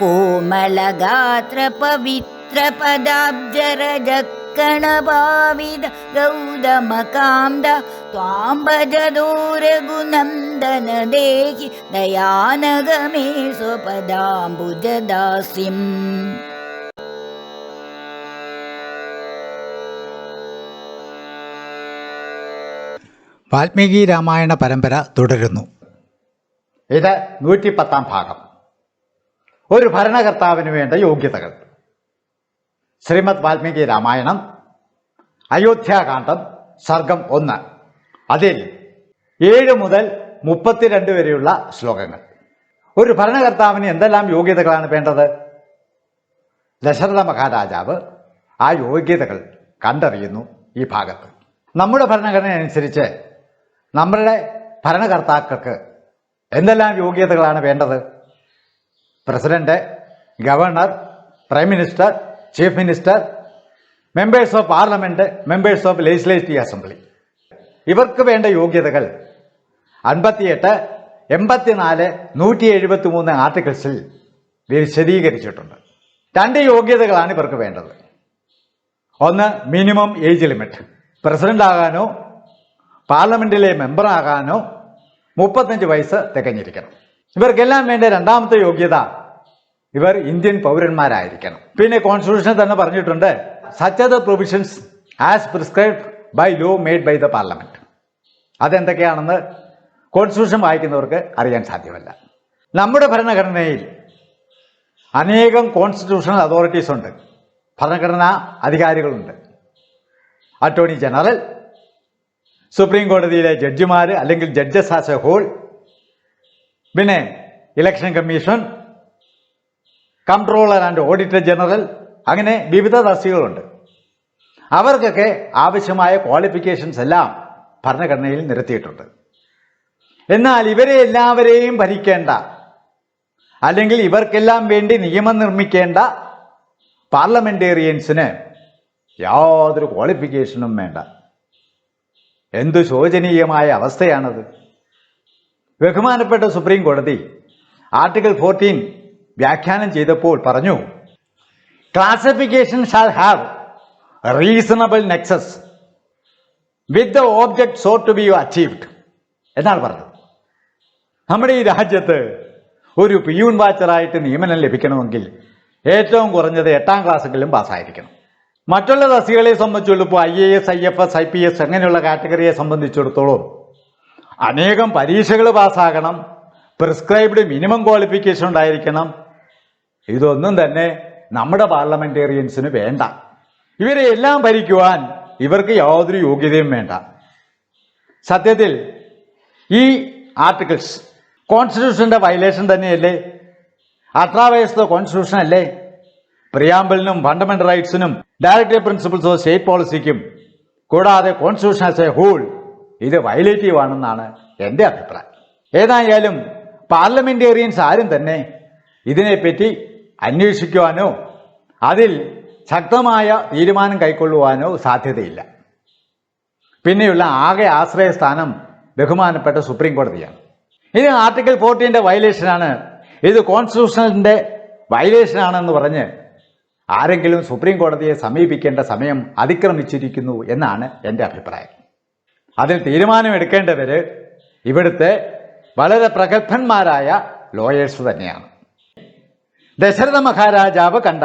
कोमलगात्रपवित्रपदाब्जरजक्कणभाविद गौतमकान्द त्वां भजदोरघुनन्दन देहि दयानगमे स्वपदाम्बुजदास्यम् വാൽമീകി രാമായണ പരമ്പര തുടരുന്നു ഇത് നൂറ്റിപ്പത്താം ഭാഗം ഒരു ഭരണകർത്താവിന് വേണ്ട യോഗ്യതകൾ. ശ്രീമദ് വാൽമീകി രാമായണം അയോധ്യാകാന്ഡം സർഗം ഒന്ന്. അതിൽ ഏഴ് മുതൽ മുപ്പത്തിരണ്ട് വരെയുള്ള ശ്ലോകങ്ങൾ. ഒരു ഭരണകർത്താവിന് എന്തെല്ലാം യോഗ്യതകളാണ് വേണ്ടത്? ദശരഥ മഹാരാജാവ് ആ യോഗ്യതകൾ കണ്ടറിയുന്നു ഈ ഭാഗത്ത്. നമ്മുടെ ഭരണഘടന അനുസരിച്ച് നമ്മളുടെ ഭരണകർത്താക്കൾക്ക് എന്തെല്ലാം യോഗ്യതകളാണ് വേണ്ടത്? President governor prime minister chief minister members of parliament members of legislative assembly. ഇവർക്ക് വേണ്ട യോഗ്യതകൾ അൻപത്തിയെട്ട് എൺപത്തിനാല് നൂറ്റി എഴുപത്തി മൂന്ന് ആർട്ടിക്കിൾസിൽ വിശദീകരിച്ചിട്ടുണ്ട്. രണ്ട് യോഗ്യതകളാണ് ഇവർക്ക് വേണ്ടത്. ഒന്ന് മിനിമം ഏജ് ലിമിറ്റ്. പ്രസിഡന്റ് ആകാനോ പാർലമെന്റിലെ മെമ്പറാകാനോ മുപ്പത്തഞ്ച് വയസ്സ് തികഞ്ഞിരിക്കണം. ഇവർക്കെല്ലാം വേണ്ട രണ്ടാമത്തെ യോഗ്യത. ഇവർ ഇന്ത്യൻ പൗരന്മാരായിരിക്കണം. പിന്നെ കോൺസ്റ്റിറ്റ്യൂഷൻ തന്നെ പറഞ്ഞിട്ടുണ്ട്. Such provisions as prescribed by law made by the parliament അതെന്തൊക്കെയാണെന്ന് constitution വായിക്കുന്നവർക്ക് അറിയാൻ സാധ്യമല്ല. നമ്മുടെ ഭരണഘടനയിൽ അനേകം കോൺസ്റ്റിറ്റ്യൂഷണൽ അതോറിറ്റീസ് ഉണ്ട്. ഭരണഘടനാ അധികാരികളുണ്ട്. അറ്റോർണി ജനറൽ സുപ്രീം കോടതിയിലെ ജഡ്ജിമാർ അല്ലെങ്കിൽ ജഡ്ജസ് ആസ് എ ഹോൾ പിന്നെ election commission comptroller and auditor general അങ്ങനെ വിവിധ തസ്തികളുണ്ട് അവർക്കൊക്കെ ആവശ്യമായ ക്വാളിഫിക്കേഷൻസ് എല്ലാം ഭരണഘടനയിൽ നിരത്തിയിട്ടുണ്ട്. എന്നാൽ ഇവരെ എല്ലാവരെയും ഭരിക്കേണ്ട അല്ലെങ്കിൽ ഇവർക്കെല്ലാം വേണ്ടി നിയമം നിർമ്മിക്കേണ്ട പാർലമെന്റേറിയൻസിന് യാതൊരു ക്വാളിഫിക്കേഷനും വേണ്ട. എന്തു ശോചനീയമായ അവസ്ഥയാണത്. ബഹുമാനപ്പെട്ട സുപ്രീം കോടതി ആർട്ടിക്കിൾ ഫോർട്ടീൻ വ്യാഖ്യാനം ചെയ്തപ്പോൾ പറഞ്ഞു classification shall have reasonable nexus with the object sought to be you achieved എന്നാണ് പറഞ്ഞത്. നമ്മുടെ ഈ രാജ്യത്ത് ഒരു പിയൂൺ വാച്ചറായിട്ട് നിയമനം ലഭിക്കണമെങ്കിൽ ഏറ്റവും കുറഞ്ഞത് എട്ടാം ക്ലാസ്സെങ്കിലും പാസ്സായിരിക്കണം. മറ്റുള്ള തസ്തികളെ സംബന്ധിച്ചുള്ള ഇപ്പോൾ I A S I F S I P S അങ്ങനെയുള്ള കാറ്റഗറിയെ സംബന്ധിച്ചിടത്തോളം അനേകം പരീക്ഷകൾ പാസ്സാകണം. പ്രിസ്ക്രൈബ്ഡ് മിനിമം ക്വാളിഫിക്കേഷൻ ഉണ്ടായിരിക്കണം. ഇതൊന്നും തന്നെ നമ്മുടെ പാർലമെന്റേറിയൻസിന് വേണ്ട. ഇവരെ എല്ലാം ഭരിക്കുവാൻ ഇവർക്ക് യാതൊരു യോഗ്യതയും വേണ്ട. സത്യത്തിൽ ഈ ആർട്ടിക്കിൾസ് കോൺസ്റ്റിറ്റ്യൂഷന്റെ വയലേഷൻ തന്നെയല്ലേ? അട്രാവയസ് ദ കോൺസ്റ്റിറ്റ്യൂഷൻ അല്ലേ? പ്രിയാമ്പിളിനും ഫണ്ടമെന്റൽ റൈറ്റ്സിനും ഡയറക്ടറി പ്രിൻസിപ്പിൾസ് ഓഫ് സ്റ്റേറ്റ് പോളിസിക്കും കൂടാതെ കോൺസ്റ്റിറ്റ്യൂഷൻ ആസ് എ ഹോൾ ഇത് വയലേറ്റീവ് ആണെന്നാണ് എന്റെ അഭിപ്രായം. ഏതായാലും പാർലമെന്റേറിയൻസ് ആരും തന്നെ ഇതിനെപ്പറ്റി അന്വേഷിക്കുവാനോ അതിൽ ശക്തമായ തീരുമാനം കൈക്കൊള്ളുവാനോ സാധ്യതയില്ല. പിന്നെയുള്ള ആകെ ആശ്രയസ്ഥാനം ബഹുമാനപ്പെട്ട സുപ്രീം കോടതിയാണ്. ഇത് ആർട്ടിക്കിൾ ഫോർട്ടീന്റെ വയലേഷനാണ്. ഇത് കോൺസ്റ്റിറ്റ്യൂഷണലിന്റെ വയലേഷനാണെന്ന് പറഞ്ഞ് ആരെങ്കിലും സുപ്രീം കോടതിയെ സമീപിക്കേണ്ട സമയം അതിക്രമിച്ചിരിക്കുന്നു എന്നാണ് എന്റെ അഭിപ്രായം. അതിൽ തീരുമാനമെടുക്കേണ്ടവർ ഇവിടുത്തെ വളരെ പ്രഗത്ഭന്മാരായ ലോയേഴ്സ് തന്നെയാണ്. ദശരഥ മഹാരാജാവ് കണ്ട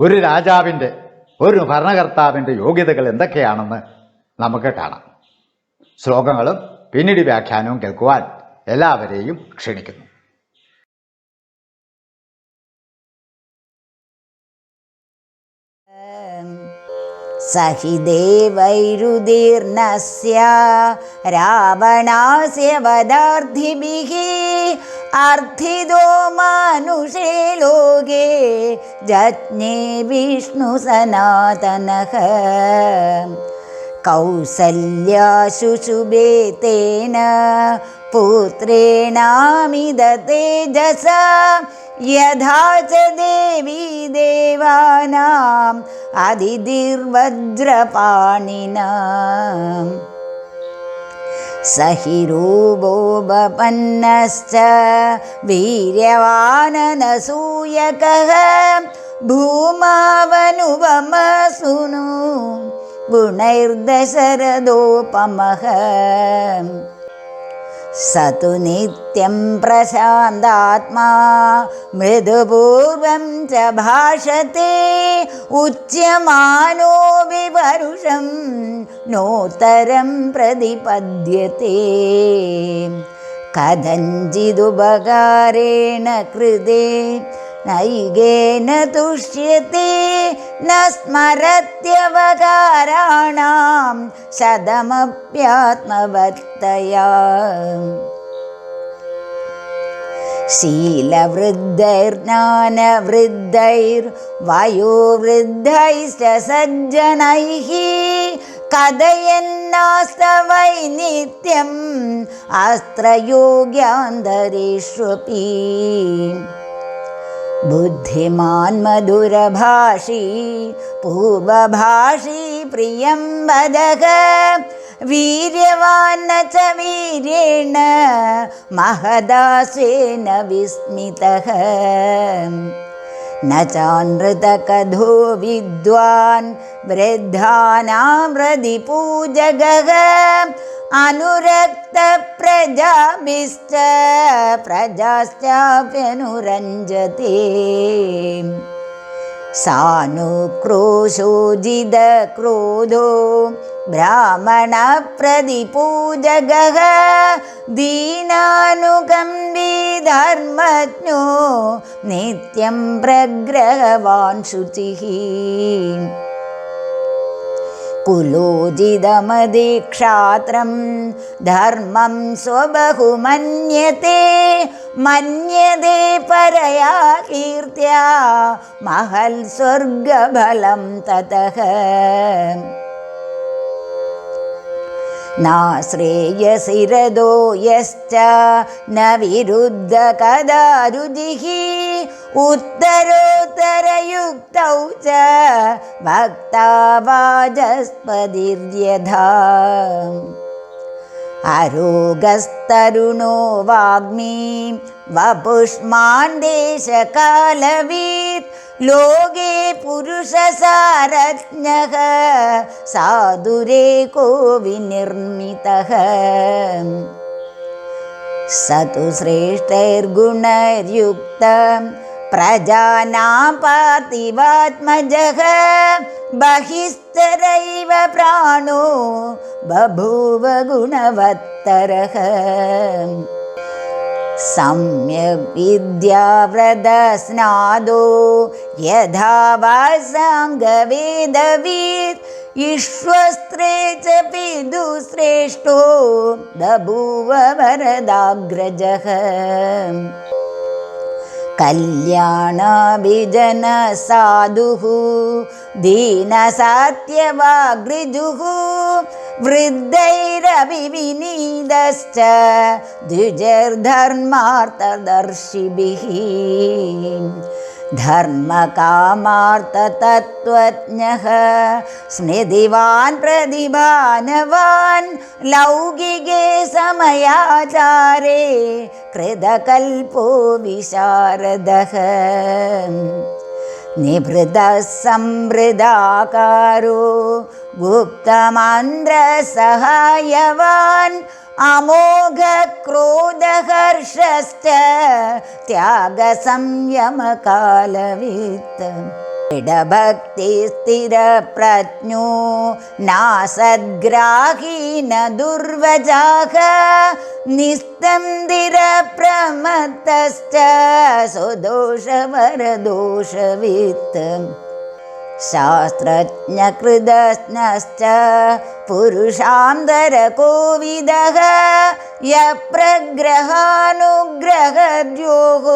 ഒരു രാജാവിന്റെ ഒരു ഭരണകർത്താവിന്റെ യോഗ്യതകൾ എന്തൊക്കെയാണെന്ന് നമുക്ക് കാണാം. ശ്ലോകങ്ങളും പിന്നീട് വ്യാഖ്യാനവും കേൾക്കുവാൻ എല്ലാവരെയും ക്ഷണിക്കുന്നു. स हि देवैरुदीर्णस्य रावणास्य वदार्थिभिः अर्थितो मानुषे लोके जज्ञे विष्णुसनातनः कौसल्याशुशुभे तेन पुत्रेणामिदतेजसा यथा च देवी देवानाम् अधिधिर्वज्रपाणिना स हि रूपोपपन्नश्च वीर्यवाननसूयकः। भूमावनुपमसुनु गुणैर्दशरथोपमः स तु नित्यं प्रशान्तात्मा मृदुपूर्वं च भाषते उच्यमानो विपरुषं नोत्तरं प्रतिपद्यते कथञ्चिदुपकारेण कृते नैगेन तुष्यते न स्मरत्यवकाराणां शतमप्यात्मवत्तया शीलवृद्धैर्ज्ञानवृद्धैर्वयोवृद्धैश्च सज्जनैः कथयन्नास्तवै नित्यम् अस्त्रयोग्यान्तरेष्वपि बुद्धिमान् मधुरभाषी पूर्वभाषी प्रियं वदः वीर्यवान् न च वीर्येण महदासेन विस्मितः न चानृतकधो विद्वान् वृद्धानां हृदिपूजगः अनुरक्तप्रजाभिश्च प्रजाश्चाप्यनुरञ्जते सानुक्रोशोजिदक्रोधो ब्राह्मणप्रतिपूजगः दीनानुकम्बी धर्मज्ञो नित्यं प्रग्रहवान् शुचिः कुलोजिदमदीक्षात्रं धर्मं स्वबहु मन्यते मन्यते परया कीर्त्या महल् स्वर्गबलं ततः। नाश्रेयसिरदो यश्च न विरुद्ध कदा रुजिः उत्तरोत्तरयुक्तौ च भक्ता वाजस्पतिर्यथा अरोगस्तरुणो वाग्मी वपुष्मान् देशकालवीत् लोके पुरुषसारज्ञः साधुरेको विनिर्मितः। स तु श्रेष्ठैर्गुणैर्युक्त प्रजानापातिवात्मजः बहिस्तरैव प्राणो बभूव गुणवत्तरः। सम्यग् विद्याव्रतस्नादो यथा वास्त्रे च पिदुश्रेष्ठो बभूव वरदाग्रजः। कल्याणाभिजनसाधुः दीनसात्यवागृजुः वृद्धैरभिविनीतश्च द्विजैर्धर्मार्थदर्शिभिः धर्मकामार्थतत्त्वज्ञः। स्मृतिवान् प्रतिभानवान् लौकिके समयाचारे कृतकल्पो विशारदः। निभृतः संवृदाकारो गुप्तमान्द्रसहायवान् अमोघक्रोधहर्षश्च त्यागसंयमकालवित् दृढभक्तिस्थिरप्रज्ञो नासद्ग्राही न दुर्वजाः निस्तन्दिरप्रमत्तश्च सुदोषवरदोषवित् शास्त्रज्ञकृदस्नश्च पुरुषान्तरकोविदः यप्रग्रहानुग्रहद्योः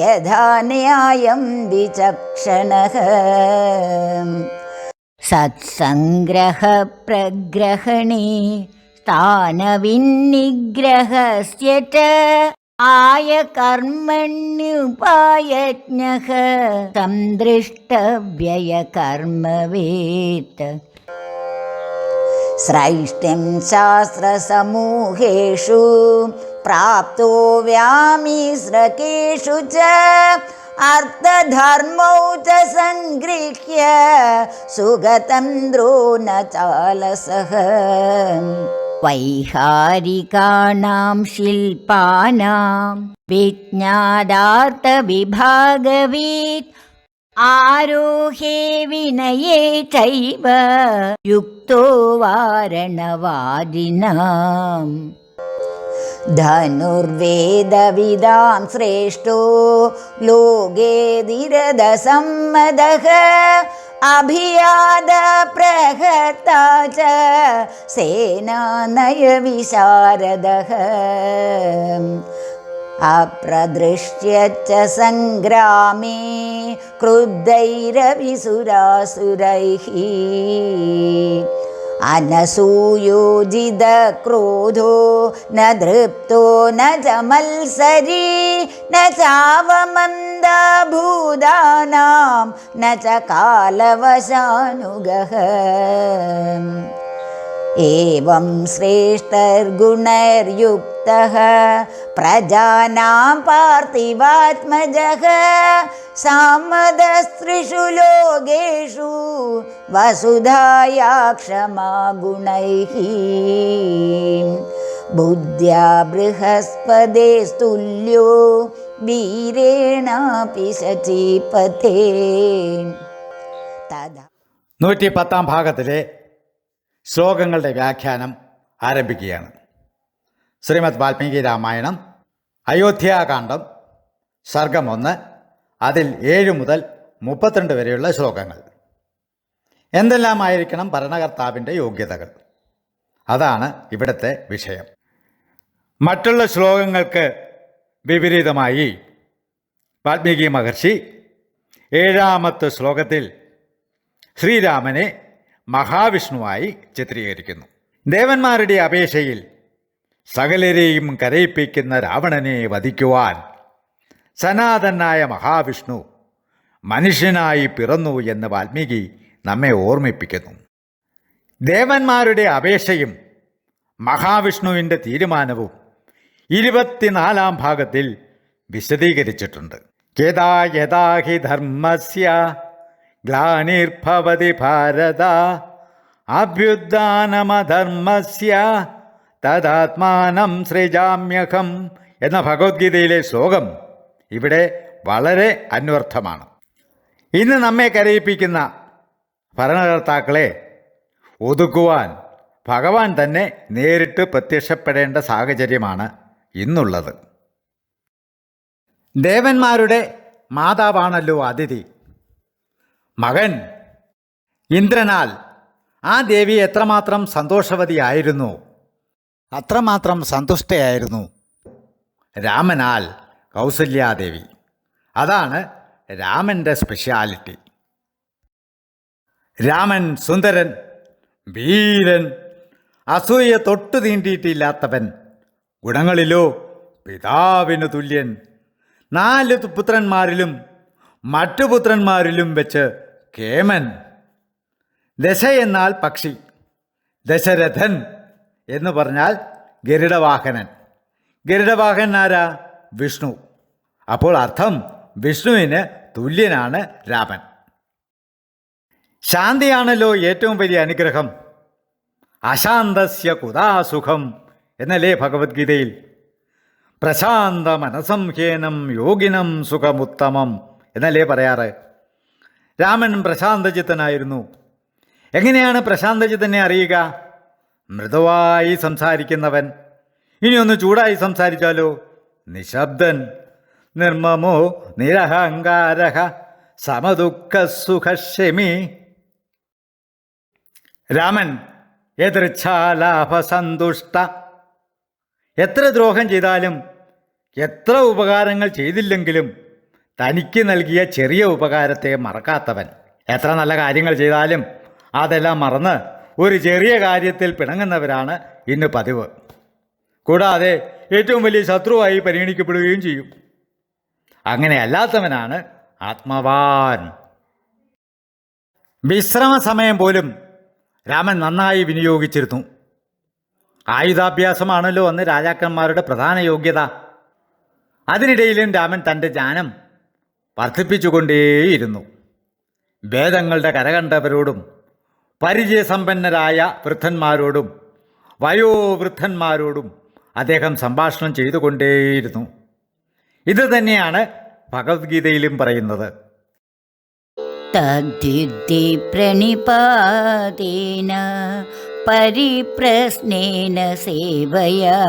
यथा न्यायं विचक्षणः। सत्सङ्ग्रहप्रग्रहणे स्थानविन्निग्रहस्य च आयकर्मण्युपायज्ञः सन्दृष्टव्ययकर्मवेत् दृष्टव्ययकर्म शास्त्रसमूहेषु प्राप्तो व्यामिश्रकेषु च अर्थधर्मौ च सङ्गृह्य सुगतं द्रोणचालसः वैहारिकाणां शिल्पानां विज्ञादार्थविभागवेत् आरोहे विनये चैव युक्तो वारणवादिनाम्। धनुर्वेदविदां श्रेष्ठो लोके धीरदसम्मदः अभियादप्रहर्ता च सेनानयविशारदः अप्रदृश्य च सङ्ग्रामे क्रुद्धैरविसुरासुरैः अनसूयोजितक्रोधो न दृप्तो न च मत्सरी न न च कालवशानुगः एवं श्रेष्ठैर्गुणैर्युक्तः प्रजानां पार्थिवात्मजः सामदस्त्रिषु लोकेषु वसुधाया क्षमा गुणैः बुद्ध्या बृहस्पदे നൂറ്റി പത്താം ഭാഗത്തിലെ ശ്ലോകങ്ങളുടെ വ്യാഖ്യാനം ആരംഭിക്കുകയാണ്. ശ്രീമദ് വാൽമീകി രാമായണം അയോധ്യാകാന്ഡം സർഗം ഒന്ന് അതിൽ ഏഴ് മുതൽ മുപ്പത്തിരണ്ട് വരെയുള്ള ശ്ലോകങ്ങൾ. എന്തെല്ലാമായിരിക്കണം ഭരണകർത്താവിന്റെ യോഗ്യതകൾ? അതാണ് ഇവിടുത്തെ വിഷയം. മറ്റുള്ള ശ്ലോകങ്ങൾക്ക് വിപരീതമായി. വാൽമീകി മഹർഷി ഏഴാമത്തെ ശ്ലോകത്തിൽ ശ്രീരാമനെ മഹാവിഷ്ണുവായി ചിത്രീകരിക്കുന്നു. ദേവന്മാരുടെ അപേക്ഷയിൽ സകലരെയും കരയിപ്പിക്കുന്ന രാവണനെ വധിക്കുവാൻ സനാതനായ മഹാവിഷ്ണു മനുഷ്യനായി പിറന്നു എന്ന് വാൽമീകി നമ്മെ ഓർമ്മിപ്പിക്കുന്നു. ദേവന്മാരുടെ അപേക്ഷയും മഹാവിഷ്ണുവിന്റെ തീരുമാനവും ഇരുപത്തിനാലാം ഭാഗത്തിൽ വിശദീകരിച്ചിട്ടുണ്ട്. യഥാ യഥാ ഹി ധർമ്മസ്യ ഗ്ലാനിർഭവതി ഭാരത അഭ്യുദ്ധാനമധർമ്മസ്യ തദാത്മാനം സൃജാമ്യഹം എന്ന ഭഗവത്ഗീതയിലെ ശ്ലോകം ഇവിടെ വളരെ അന്വർത്ഥമാണ്. ഇന്ന് നമ്മെ കരയിപ്പിക്കുന്ന ഭരണകർത്താക്കളെ ഒതുക്കുവാൻ ഭഗവാൻ തന്നെ നേരിട്ട് പ്രത്യക്ഷപ്പെടേണ്ട സാഹചര്യമാണ് ഇന്നുള്ളത്. ദേവന്മാരുടെ മാതാവാണല്ലോ അതിഥി. മകൻ ഇന്ദ്രനാൽ ആ ദേവി എത്രമാത്രം സന്തോഷവതിയായിരുന്നു? അത്രമാത്രം സന്തുഷ്ടയായിരുന്നു. രാമനാൽ കൗസല്യാദേവി. അതാണ് രാമന്റെ സ്പെഷ്യാലിറ്റി. രാമൻ സുന്ദരൻ വീരൻ അസൂയ തൊട്ടു തീണ്ടിയിട്ടില്ലാത്തവൻ ഗുണങ്ങളിലോ? പിതാവിന് തുല്യൻ. നാല് പുത്രന്മാരിലും മറ്റു പുത്രന്മാരിലും വെച്ച് കേമൻ. ദശ എന്നാൽ പക്ഷി. ദശരഥൻ എന്ന് പറഞ്ഞാൽ ഗരുഡവാഹനൻ. ഗരുഡവാഹൻ ആരാ? വിഷ്ണു. അപ്പോൾ അർത്ഥം വിഷ്ണുവിന് തുല്യനാണ് രാമൻ. ശാന്തിയാണല്ലോ ഏറ്റവും വലിയ അനുഗ്രഹം. അശാന്തസ്യ കുതാസുഖം. എന്നല്ലേ ഭഗവത്ഗീതയിൽ? പ്രശാന്ത മനസംഹേനം യോഗിനം സുഖമുത്തമം എന്നല്ലേ പറയാറ്? രാമൻ പ്രശാന്തചിത്തനായിരുന്നു. എങ്ങനെയാണ് പ്രശാന്തചിത്തനെ അറിയുക? മൃദുവായി സംസാരിക്കുന്നവൻ. ഇനിയൊന്ന് ചൂടായി സംസാരിച്ചാലോ? നിശബ്ദൻ. നിർമ്മമോ നിരഹങ്കാര സമദുഃഖസുഖക്ഷമി. രാമൻ എതിർച്ഛാലാഭസന്തുഷ്ട എത്ര ദ്രോഹം ചെയ്താലും എത്ര ഉപകാരങ്ങൾ ചെയ്തില്ലെങ്കിലും തനിക്ക് നൽകിയ ചെറിയ ഉപകാരത്തെ മറക്കാത്തവൻ. എത്ര നല്ല കാര്യങ്ങൾ ചെയ്താലും അതെല്ലാം മറന്ന് ഒരു ചെറിയ കാര്യത്തിൽ പിണങ്ങുന്നവരാണ് ഇന്ന് പതിവ്. കൂടാതെ ഏറ്റവും വലിയ ശത്രുവായി പരിഗണിക്കപ്പെടുകയും ചെയ്യും. അങ്ങനെ അല്ലാത്തവനാണ് ആത്മവാൻ. വിശ്രമ സമയം പോലും രാമൻ നന്നായി വിനിയോഗിച്ചിരുന്നു. ആയുധാഭ്യാസമാണല്ലോ അന്ന് രാജാക്കന്മാരുടെ പ്രധാന യോഗ്യത. അതിനിടയിലും രാമൻ തന്റെ ജ്ഞാനം വർദ്ധിപ്പിച്ചുകൊണ്ടേയിരുന്നു. വേദങ്ങളുടെ കരകണ്ടവരോടും പരിചയസമ്പന്നരായ വൃദ്ധന്മാരോടും വയോവൃദ്ധന്മാരോടും അദ്ദേഹം സംഭാഷണം ചെയ്തുകൊണ്ടേയിരുന്നു. ഇത് തന്നെയാണ് ഭഗവത്ഗീതയിലും പറയുന്നത്. തദ്യുദ്ധി പ്രണിപാതേന പരിപ്രശ്നേന സേവയാ.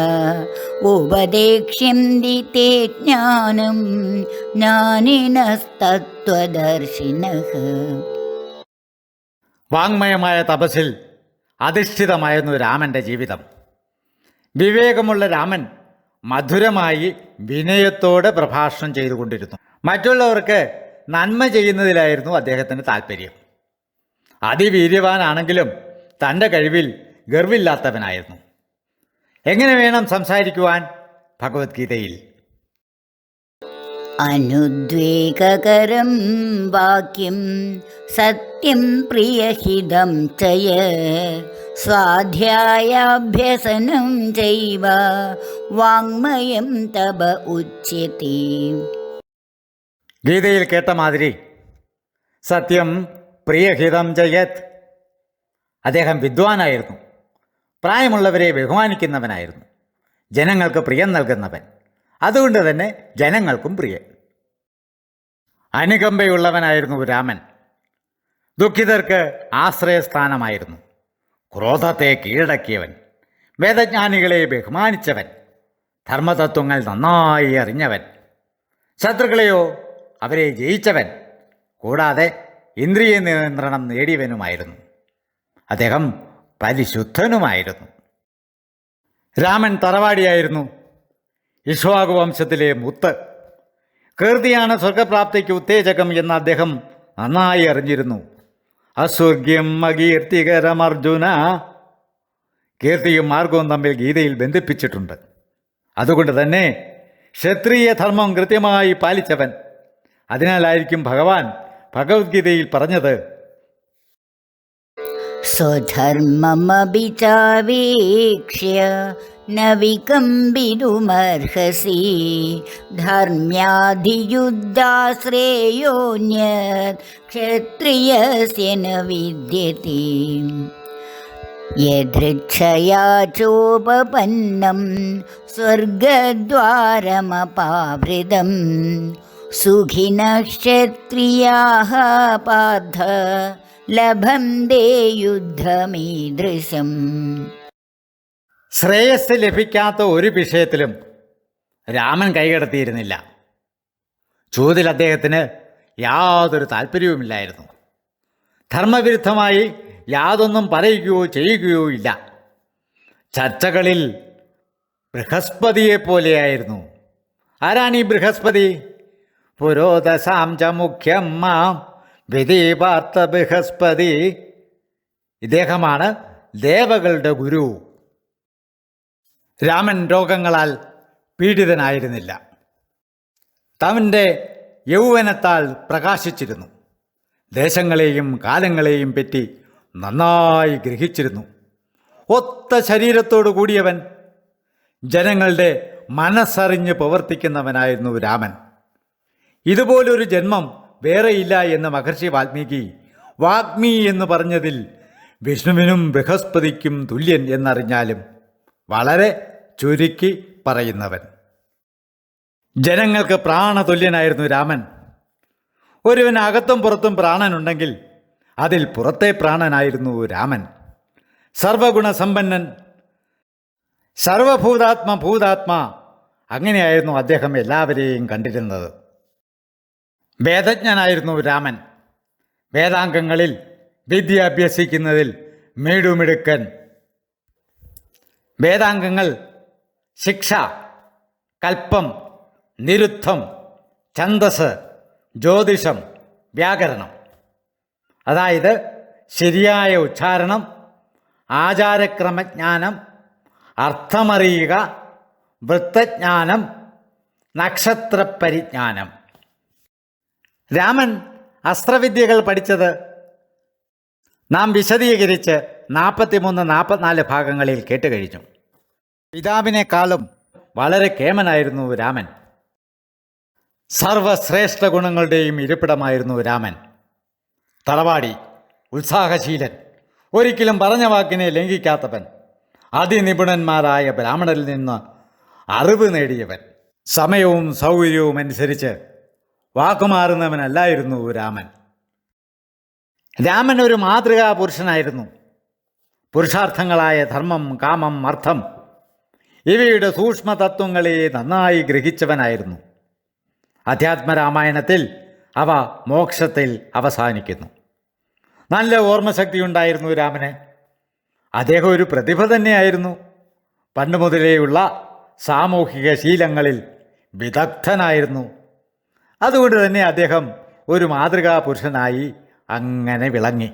ഉപദേക്ഷ്യന്തി തേ ജ്ഞാനം ജ്ഞാനിനസ്തത്വദർശിനഃ. വാങ്മയമായ തപസ്സിൽ അധിഷ്ഠിതമായിരുന്നു രാമന്റെ ജീവിതം. വിവേകമുള്ള രാമൻ മധുരമായി വിനയത്തോടെ പ്രഭാഷണം ചെയ്തുകൊണ്ടിരുന്നു. മറ്റുള്ളവർക്ക് നന്മ ചെയ്യുന്നതിലായിരുന്നു അദ്ദേഹത്തിന് താല്പര്യം അതിവീര്യവാനാണെങ്കിലും തന്റെ കഴിവിൽ ഗർവില്ലാത്തവനായിരുന്നു. എങ്ങനെ വേണം സംസാരിക്കുവാൻ ഭഗവത്ഗീതയിൽ? അനുദ്വേഗകരം വാക്യം സത്യം പ്രിയഹിതം ചയ സ്വാധ്യായാഭ്യസനം ചൈവ വാങ്മയം തപ ഉച്യത്തെ ഗീതയിൽ കേട്ട മാതിരി സത്യം പ്രിയഹിതം ജയത് അദ്ദേഹം വിദ്വാനായിരുന്നു. പ്രായമുള്ളവരെ ബഹുമാനിക്കുന്നവനായിരുന്നു. ജനങ്ങൾക്ക് പ്രിയം നൽകുന്നവൻ. അതുകൊണ്ട് തന്നെ ജനങ്ങൾക്കും പ്രിയൻ. അനുകമ്പയുള്ളവനായിരുന്നു രാമൻ. ദുഃഖിതർക്ക് ആശ്രയസ്ഥാനമായിരുന്നു. ക്രോധത്തെ കീഴടക്കിയവൻ. വേദജ്ഞാനികളെ ബഹുമാനിച്ചവൻ. ധർമ്മതത്വങ്ങൾ നന്നായി അറിഞ്ഞവൻ. ശത്രുക്കളെയോ അവരെ ജയിച്ചവൻ. കൂടാതെ ഇന്ദ്രിയ നിയന്ത്രണം നേടിയവനുമായിരുന്നു. അദ്ദേഹം പരിശുദ്ധനുമായിരുന്നു. രാമൻ തറവാടിയായിരുന്നു. ഇഷ്വാകു വംശത്തിലെ മുത്ത്. കീർത്തിയാണ് സ്വർഗപ്രാപ്തിക്ക് ഉത്തേജകം എന്ന് അദ്ദേഹം നന്നായി അറിഞ്ഞിരുന്നു. അസ്വർഗ്യം അകീർത്തികരം അർജുന. കീർത്തിയും മാർഗവും തമ്മിൽ ഗീതയിൽ ബന്ധിപ്പിച്ചിട്ടുണ്ട്. അതുകൊണ്ട് തന്നെ ക്ഷത്രിയ ധർമ്മം കൃത്യമായി പാലിച്ചവൻ. അതിനാലായിരിക്കും ഭഗവാൻ ഭഗവത്ഗീതയിൽ പറഞ്ഞത് स्वधर्ममभिचावीक्ष्य न विकम्बितुमर्हसि धर्म्याधियुद्धाश्रेयोऽन्यत् क्षत्रियस्य न विद्यते। यदृच्छया चोपपन्नं स्वर्गद्वारमपावृतं सुखिनः क्षत्रियाः पाध ലഭന്തെ യുദ്ധമീദൃശം. ശ്രേയസ് ലഭിക്കാത്ത ഒരു വിഷയത്തിലും രാമൻ കൈകടത്തിയിരുന്നില്ല. ചൂതിൽ അദ്ദേഹത്തിന് യാതൊരു താല്പര്യവുമില്ലായിരുന്നു. ധർമ്മവിരുദ്ധമായി യാതൊന്നും പറയുകയോ ചെയ്യുകയോ ഇല്ല. ചർച്ചകളിൽ ബൃഹസ്പതിയെ പോലെയായിരുന്നു. ആരാണ് ഈ ബൃഹസ്പതി? പുരോദശാം ച മുഖ്യം വിധീപാർത്ത ബൃഹസ്പതി ഇദ്ദേഹമാണ് ദേവകളുടെ ഗുരു. രാമൻ രോഗങ്ങളാൽ പീഡിതനായിരുന്നില്ല. തന്റെ യൗവനത്താൽ പ്രകാശിച്ചിരുന്നു. ദേശങ്ങളെയും കാലങ്ങളെയും പറ്റി നന്നായി ഗ്രഹിച്ചിരുന്നു. ഒത്ത ശരീരത്തോടു കൂടിയവൻ ജനങ്ങളുടെ മനസ്സറിഞ്ഞ് പ്രവർത്തിക്കുന്നവനായിരുന്നു രാമൻ. ഇതുപോലൊരു ജന്മം വേറെയില്ല എന്ന മഹർഷി വാൽമീകി വാഗ്മി എന്ന് പറഞ്ഞതിൽ വിഷ്ണുവിനും ബൃഹസ്പതിക്കും തുല്യൻ എന്നറിഞ്ഞാലും വളരെ ചുരുക്കി പറയുന്നവൻ. ജനങ്ങൾക്ക് പ്രാണതുല്യനായിരുന്നു രാമൻ. ഒരുവൻ അകത്തും പുറത്തും പ്രാണനുണ്ടെങ്കിൽ അതിൽ പുറത്തെ പ്രാണനായിരുന്നു രാമൻ. സർവഗുണസമ്പന്നൻ സർവഭൂതാത്മ ഭൂതാത്മ അങ്ങനെയായിരുന്നു അദ്ദേഹം എല്ലാവരെയും കണ്ടിരുന്നത്. വേദജ്ഞനായിരുന്നു രാമൻ. വേദാംഗങ്ങളിൽ വിദ്യ അഭ്യസിക്കുന്നതിൽ മേടുമിടുക്കൻ. വേദാംഗങ്ങൾ ശിക്ഷ കൽപ്പം നിരുദ്ധം ഛന്ദസ് ജ്യോതിഷം വ്യാകരണം. അതായത് ശരിയായ ഉച്ചാരണം ആചാരക്രമജ്ഞാനം അർത്ഥമറിയുക വൃത്തജ്ഞാനം നക്ഷത്രപരിജ്ഞാനം. രാമൻ അസ്ത്രവിദ്യകൾ പഠിച്ചത് നാം വിശദീകരിച്ച് നാൽപ്പത്തിമൂന്ന് നാൽപ്പത്തിനാല് ഭാഗങ്ങളിൽ കേട്ടുകഴിഞ്ഞു. പിതാവിനേക്കാളും വളരെ കേമനായിരുന്നു രാമൻ. സർവശ്രേഷ്ഠ ഗുണങ്ങളുടെയും ഇരിപ്പിടമായിരുന്നു രാമൻ. തറവാടി ഉത്സാഹശീലൻ ഒരിക്കലും പറഞ്ഞ വാക്കിനെ ലംഘിക്കാത്തവൻ അതിനിപുണന്മാരായ ബ്രാഹ്മണരിൽ നിന്ന് അറിവ് നേടിയവൻ. സമയവും സൗകര്യവും അനുസരിച്ച് വാക്കുമാറുന്നവനല്ലായിരുന്നു രാമൻ. രാമൻ ഒരു മാതൃകാ പുരുഷനായിരുന്നു പുരുഷാർത്ഥങ്ങളായ ധർമ്മം കാമം അർത്ഥം ഇവയുടെ സൂക്ഷ്മ തത്വങ്ങളെ നന്നായി ഗ്രഹിച്ചവനായിരുന്നു. അധ്യാത്മരാമായണത്തിൽ അവ മോക്ഷത്തിൽ അവസാനിക്കുന്നു. നല്ല ഓർമ്മശക്തി ഉണ്ടായിരുന്നു രാമന്. അദ്ദേഹം ഒരു പ്രതിഭ തന്നെയായിരുന്നു. പണ്ട് മുതലേയുള്ള സാമൂഹിക ശീലങ്ങളിൽ വിദഗ്ധനായിരുന്നു. അതുകൊണ്ട് തന്നെ അദ്ദേഹം ഒരു മാതൃകാ പുരുഷനായി അങ്ങനെ വിളങ്ങി.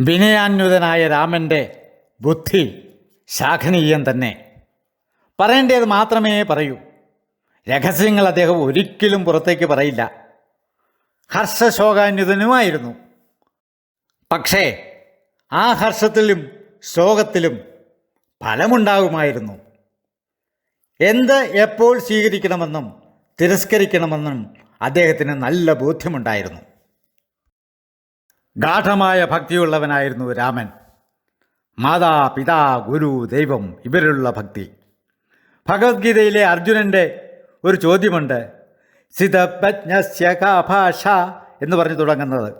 വിനയാന്വിതനായ രാമന്റെ ബുദ്ധി ശാഖനീയം തന്നെ. പറയേണ്ടത് മാത്രമേ പറയൂ. രഹസ്യങ്ങൾ അദ്ദേഹം ഒരിക്കലും പുറത്തേക്ക് പറയില്ല. ഹർഷശോകാന്വിതനുമായിരുന്നു. പക്ഷേ ആ ഹർഷത്തിലും ശോകത്തിലും ഫലമുണ്ടാകുമായിരുന്നു. എന്ത് എപ്പോൾ സ്വീകരിക്കണമെന്നും തിരസ്കരിക്കണമെന്നും അദ്ദേഹത്തിന് നല്ല ബോധ്യമുണ്ടായിരുന്നു. ഗാഠമായ ഭക്തിയുള്ളവനായിരുന്നു രാമൻ. മാതാ പിതാ ഗുരു ദൈവം ഇവരിലുള്ള ഭക്തി. ഭഗവത്ഗീതയിലെ അർജുനന്റെ ഒരു ചോദ്യമുണ്ട്. സിതപജ്ഞസ്യ കാ എന്ന് പറഞ്ഞു തുടങ്ങുന്നത്.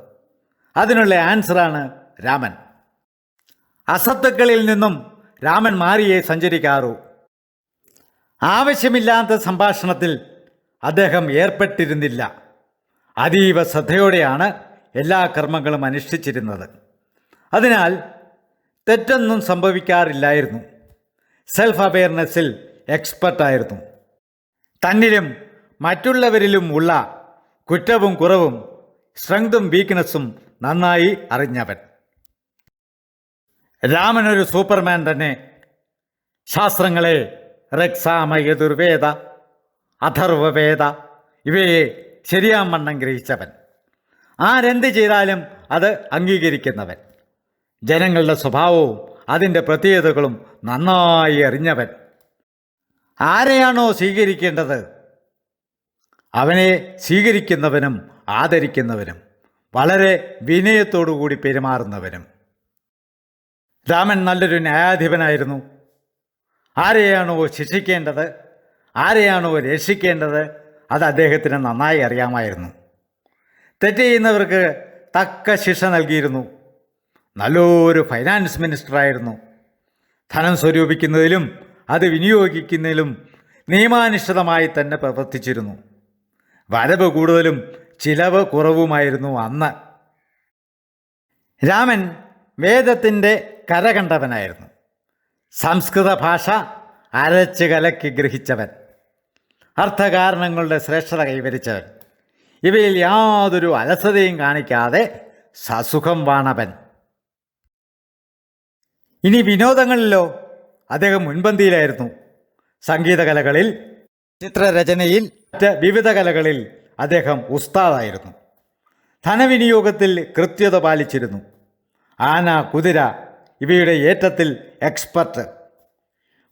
അതിനുള്ള ആൻസറാണ് രാമൻ. അസത്തുക്കളിൽ നിന്നും രാമൻ മാറിയേ സഞ്ചരിക്കാറൂ. ആവശ്യമില്ലാത്ത സംഭാഷണത്തിൽ അദ്ദേഹം ഏർപ്പെട്ടിരുന്നില്ല. അതീവ ശ്രദ്ധയോടെയാണ് എല്ലാ കർമ്മങ്ങളും അനുഷ്ഠിച്ചിരുന്നത്. അതിനാൽ തെറ്റൊന്നും സംഭവിക്കാറില്ലായിരുന്നു. സെൽഫ് അവെയർനെസ്സിൽ എക്സ്പെർട്ടായിരുന്നു. തന്നിലും മറ്റുള്ളവരിലും ഉള്ള കുറ്റവും കുറവും സ്ട്രെങ്തും വീക്ക്നെസ്സും നന്നായി അറിഞ്ഞവൻ. രാമൻ ഒരു സൂപ്പർമാൻ തന്നെ. ശാസ്ത്രങ്ങളെ റക്സാമ യതുർവേദ അഥർവവേദ. ഇവയെ ശരിയാം വണ്ണം ഗ്രഹിച്ചവൻ. ആരെന്ത് ചെയ്താലും അത് അംഗീകരിക്കുന്നവൻ. ജനങ്ങളുടെ സ്വഭാവവും അതിന്റെ പ്രത്യേകതകളും നന്നായി അറിഞ്ഞവൻ. ആരെയാണോ സ്വീകരിക്കേണ്ടത്? അവനെ സ്വീകരിക്കുന്നവനും ആദരിക്കുന്നവനും വളരെ വിനയത്തോടുകൂടി പെരുമാറുന്നവനും. രാമൻ നല്ലൊരു ന്യായാധിപനായിരുന്നു. ആരെയാണോ ശിക്ഷിക്കേണ്ടത്? ആരെയാണോ രക്ഷിക്കേണ്ടത്? അത് അദ്ദേഹത്തിന് നന്നായി അറിയാമായിരുന്നു. തെറ്റ് ചെയ്യുന്നവർക്ക് തക്ക ശിക്ഷ നൽകിയിരുന്നു. നല്ലൊരു ഫൈനാൻസ് മിനിസ്റ്ററായിരുന്നു. ധനം സ്വരൂപിക്കുന്നതിലും അത് വിനിയോഗിക്കുന്നതിലും നിയമാനുഷ്ഠിതമായി തന്നെ പ്രവർത്തിച്ചിരുന്നു. വരവ് കൂടുതലും ചിലവ് കുറവുമായിരുന്നു അന്ന്. രാമൻ വേദത്തിന്റെ കരകണ്ടവനായിരുന്നു. സംസ്കൃത ഭാഷ അരച്ചു കലക്കി ഗ്രഹിച്ചവൻ. അർത്ഥകാരണങ്ങളുടെ ശ്രേഷ്ഠത കൈവരിച്ചവൻ. ഇവയിൽ യാതൊരു അലസതയും കാണിക്കാതെ സസുഖം വാണവൻ. ഇനി വിനോദങ്ങളിലോ അദ്ദേഹം മുൻപന്തിയിലായിരുന്നു. സംഗീതകലകളിൽ ചിത്രരചനയിൽ മറ്റ് വിവിധ കലകളിൽ അദ്ദേഹം ഉസ്താദായിരുന്നു. ധനവിനിയോഗത്തിൽ കൃത്യത പാലിച്ചിരുന്നു. ആന കുതിര ഇവയുടെ ഏറ്റത്തിൽ എക്സ്പെർട്ട്.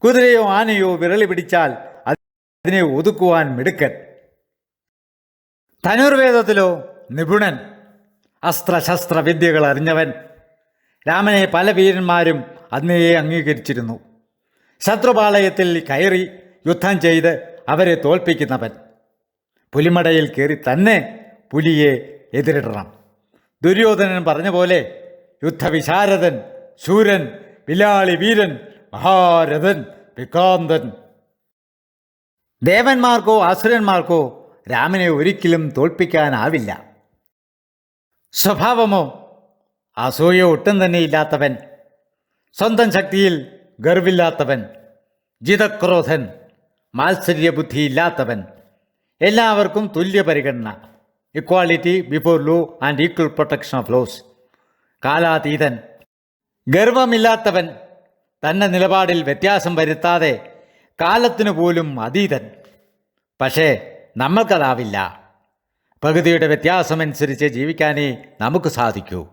കുതിരയോ ആനയോ വിരളി പിടിച്ചാൽ അതിനെ ഒതുക്കുവാൻ മിടുക്കൻ. ധനുർവേദത്തിലോ നിപുണൻ. അസ്ത്രശസ്ത്ര വിദ്യകൾ അറിഞ്ഞവൻ. രാമനെ പല വീരന്മാരും അന്നേ അംഗീകരിച്ചിരുന്നു. ശത്രുപാളയത്തിൽ കയറി യുദ്ധം ചെയ്ത് അവരെ തോൽപ്പിക്കുന്നവൻ. പുലിമടയിൽ കയറി തന്നെ പുലിയെ എതിരിടണം. ദുര്യോധനൻ പറഞ്ഞ പോലെ യുദ്ധവിശാരദൻ ശൂരൻ വിലാളി വീരൻ മഹാരഥൻ വികാന്തൻ ദേവന്മാർക്കോ അസുരന്മാർക്കോ രാമനെ ഒരിക്കലും തോൽപ്പിക്കാനാവില്ല. സ്വഭാവമോ അസൂയ ഒട്ടും തന്നെ ഇല്ലാത്തവൻ. സ്വന്തം ശക്തിയിൽ ഗർവില്ലാത്തവൻ. ജിതക്രോധൻ മാത്സര്യ ഇല്ലാത്തവൻ. എല്ലാവർക്കും തുല്യ പരിഗണന equality before law and equal protection of laws. കാലാതീതൻ. ഗർവമില്ലാത്തവൻ. തന്റെ നിലപാടിൽ വ്യത്യാസം വരുത്താതെ കാലത്തിനു പോലും അതീതൻ. പക്ഷേ നമ്മൾക്കതാവില്ല. പ്രകൃതിയുടെ വ്യത്യാസമനുസരിച്ച് ജീവിക്കാനേ നമുക്ക് സാധിക്കൂ.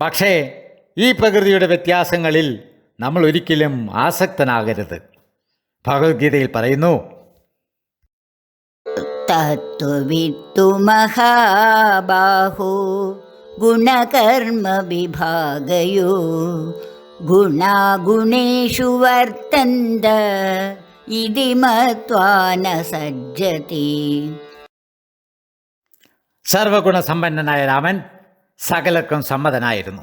പക്ഷേ ഈ പ്രകൃതിയുടെ വ്യത്യാസങ്ങളിൽ നമ്മൾ ഒരിക്കലും ആസക്തനാകരുത്. ഭഗവത്ഗീതയിൽ പറയുന്നു തത്വവിത്തു വിഭാഗയോ ഗുണകർമ്മവിഭാഗയോ ഗുണാഗുണേഷു വർത്തന്ത ഇതി മത്വാന ന സജ്ജതി. സർവഗുണസമ്പന്നനായ രാമൻ സകലർക്കും സമ്മതനായിരുന്നു.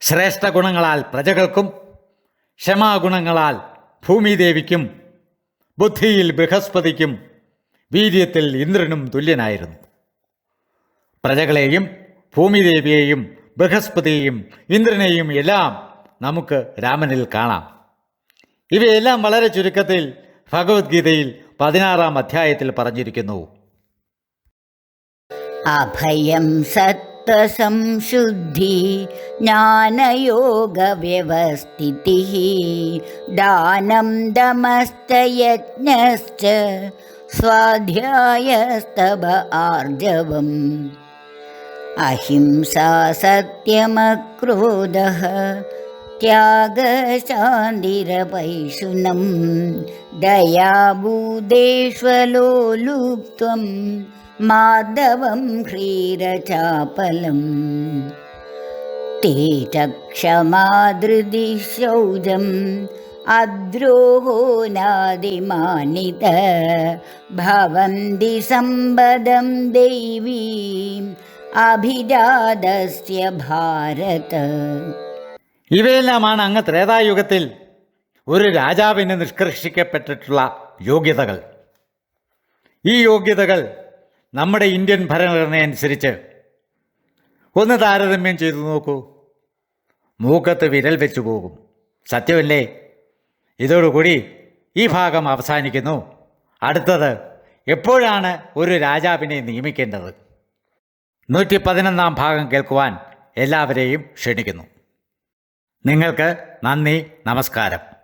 ശ്രേഷ്ഠ ഗുണങ്ങളാൽ പ്രജകൾക്കും ക്ഷമാഗുണങ്ങളാൽ ഭൂമിദേവിക്കും ബുദ്ധിയിൽ ബൃഹസ്പതിക്കും വീര്യത്തിൽ ഇന്ദ്രനും തുല്യനായിരുന്നു. പ്രജകളെയും ഭൂമിദേവിയെയും ബൃഹസ്പതിയെയും ഇന്ദ്രനെയും എല്ലാം നമുക്ക് രാമനിൽ കാണാം. ഇവയെല്ലാം വളരെ ചുരുക്കത്തിൽ ഭഗവത്ഗീതയിൽ പതിനാറാം അധ്യായത്തിൽ പറഞ്ഞിരിക്കുന്നു. അഭയം സത്വസംശുദ്ധി ജ്ഞാനയോഗ വ്യവസ്ഥിതി ദാനം ദമസ്തയജ്ഞശ്ച സ്വാധ്യായസ്തവ ആർജവം अहिंसा सत्यमक्रोधः त्यागशानं दयाबूदेष्वलोलुप्त माधवं ह्रीरचापलम् ते च क्षमादृदि चक्षमादृदिश्रौजम् अद्रोहो नादिमानित भवन्ति सम्बदं देवीं അഭിജാതസ്യ ഭാരത. ഇവയെല്ലാമാണ് അങ്ങ് ത്രേതായുഗത്തിൽ ഒരു രാജാവിന് നിഷ്കർഷിക്കപ്പെട്ടിട്ടുള്ള യോഗ്യതകൾ. ഈ യോഗ്യതകൾ നമ്മുടെ ഇന്ത്യൻ ഭരണഘടനയനുസരിച്ച് ഒന്ന് താരതമ്യം ചെയ്തു നോക്കൂ. മൂക്കത്ത് വിരൽ വെച്ചു പോകും. സത്യമല്ലേ? ഇതോടുകൂടി ഈ ഭാഗം അവസാനിക്കുന്നു. അടുത്തത് എപ്പോഴാണ് ഒരു രാജാവിനെ നിയമിക്കേണ്ടത്? നൂറ്റി പതിനൊന്നാം ഭാഗം കേൾക്കുവാൻ എല്ലാവരെയും ക്ഷണിക്കുന്നു. നിങ്ങൾക്ക് നന്ദി നമസ്കാരം.